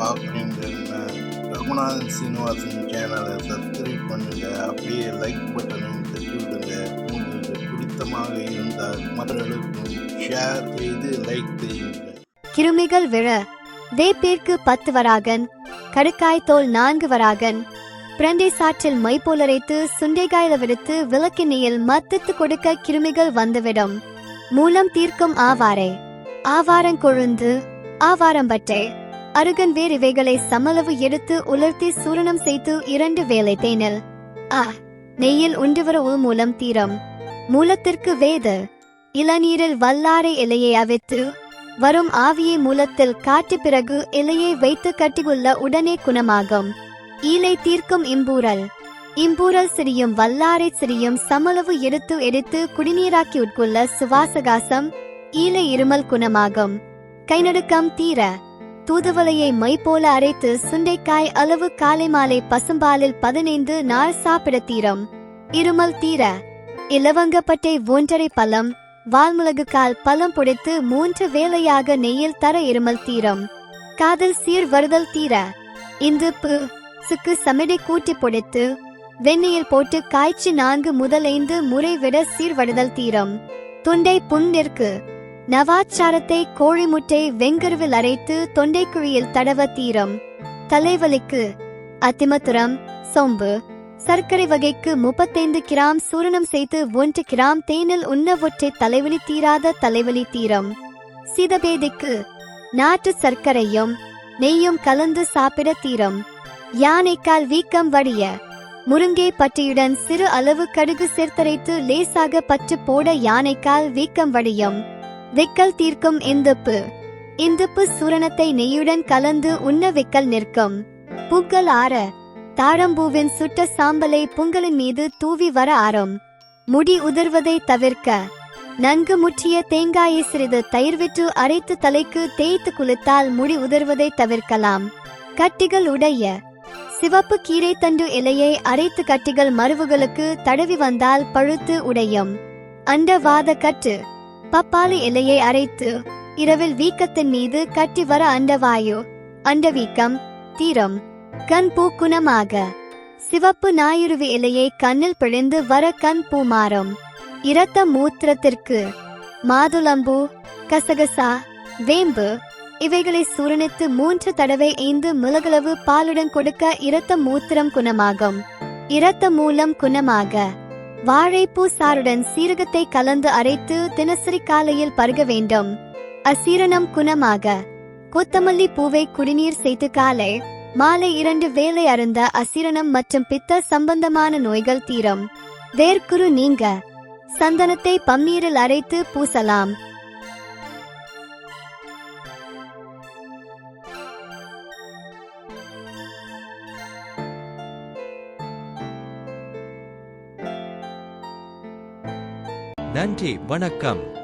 பார்க்குறீங்க ரகுநாதன் சீனிவாசன் சேனலை சப்ஸ்கிரைப் பண்ணுங்க. அப்படியே லைக் பட்டனையும் தட்டி விடுங்க உங்களுக்கு பிடித்தமாக இருந்தால் மற்றவர்களுக்கும் ஷேர் செய்து லைக் செய்யுங்கள் கிருமிகள் விழ. வேப்பேற்கு பத்து வராகன் கடுக்காய் தோல் நான்கு வராகன். பிரண்டை சாற்றில் மை போலரைத்து சுண்டைக்காயில விடுத்து விளக்கினியில் மத்தத்து கொடுக்க கிருமிகள் வந்துவிடும். மூலம் தீர்க்கும் ஆவாரை. ஆவாரங்கொழுந்து ஆவாரம்பட்டை அருகன் வேறு இவைகளை சமளவு எடுத்து உலர்த்தி சூரணம் செய்து இரண்டு வேலை தேனில். ஆ நெய்யில் உண்டுவர உள் மூலம் தீரம். மூலத்திற்கு வேத. இளநீரில் வல்லாரை இலையை அவித்து வரும் ஆவியை மூலத்தில் காட்டு பிறகு இலையை வைத்து கட்டியுள்ள உடனே குணமாகும். ஈலை தீர்க்கும் இம்பூரல். இம்பூரல் சிறியும் வல்லாரை சிறியும் சமளவு எடுத்து எடுத்து குடிநீராக்கி உட்கொள்ள சுவாசகாசம் ஈலை இருமல் குணமாகும். கைநடுக்கம் தீர. தூதுவளையை மை போல அரைத்து சுண்டைக்காய் அளவு காலை மாலை பசும்பாலில் பதினைந்து நாள் சாப்பிட தீரம் இருமல் தீர. இலவங்கப்பட்டை ஒன்றரை பழம். வால்முளகு கால் பழம் புடைத்து மூன்று வேலையாக நெய்யில் தர இருமல் தீரம். காதல் சீர் வருதல் தீர. இந்து சுக்கு சமிடை கூட்டி புடைத்து வெண்ணெயில் போட்டு காய்ச்சி நான்கு முதல் ஐந்து முறை விட சீர்வடுதல் தீரம். தொண்டை புண்ணிற்கு நவாச்சாரத்தை கோழி முட்டை வெங்கருவில் அரைத்து தொண்டைக்குழியில் தடவ தீரம். தலைவலிக்கு அத்திமத்துரம் சொம்பு. சர்க்கரை வகைக்கு முப்பத்தைந்து கிராம் சூரணம் செய்து ஒன்று கிராம் தேனில் உண்ண ஒற்றை தலைவலி தீராத தலைவலி தீரம். சிதபேதிக்கு நாட்டு சர்க்கரையும் நெய்யும் கலந்து சாப்பிட தீரம். யானைக்கால் வீக்கம் வடிய முருங்கை பட்டியுடன் சிறு அளவு கடுகு சேர்த்தரைத்து லேசாக பற்று போட யானைக்கால் வீக்கம் வடியும். விக்கல் தீர்க்கும் இந்துப்பு இந்துப்பு சூரணத்தை நெய்யுடன் கலந்து உண்ண விக்கல் நிற்கும். புக்கல் ஆற. தாழம்பூவின் சுட்ட சாம்பலை புங்கலின் மீது தூவி வர ஆறும். முடி உதிர்வதை தவிர்க்க. நன்கு முற்றிய தேங்காயை சிறிது தயிர் விட்டு அரைத்து தலைக்கு தேய்த்து குளித்தால் முடி உதிர்வதை தவிர்க்கலாம். கட்டிகள் உடைய. சிவப்பு கீரை தண்டு இலையை அரைத்து கட்டிகள் மருவுகளுக்கு தடவி வந்தால் பழுத்து உடையும். அண்டவாத கட்டு. பப்பாளி இலையை அரைத்து இரவில் வீக்கத்தின் மீது கட்டி வர அண்டவாயு அண்டவீக்கம் தீரம் கண் பூ குணமாக சிவப்பு ஞாயிறுவி இலையை கண்ணில் பிழிந்து வர கண் பூ மாறும் இரத்த மூத்திரத்திற்கு மாதுளம்பூ கசகசா வேம்பு இவைகளை சூரணித்து மூன்று தடவை ஐந்து மிளகளவு பாலுடன் கொடுக்க இரத்த மூத்திரம் குணமாகும். இரத்த மூலம் குணமாக. வாழைப்பூ சாருடன் சீரகத்தை கலந்து அரைத்து தினசரி காலையில் பருக வேண்டும். அசீரணம் குணமாக. கொத்தமல்லி பூவை குடிநீர் செய்து காலை மாலை இரண்டு வேலை அருந்த அசீரணம் மற்றும் பித்த சம்பந்தமான நோய்கள் தீரும். வேர்க்குரு நீங்க. சந்தனத்தை பம்மீரில் அரைத்து பூசலாம். நன்றி வணக்கம்.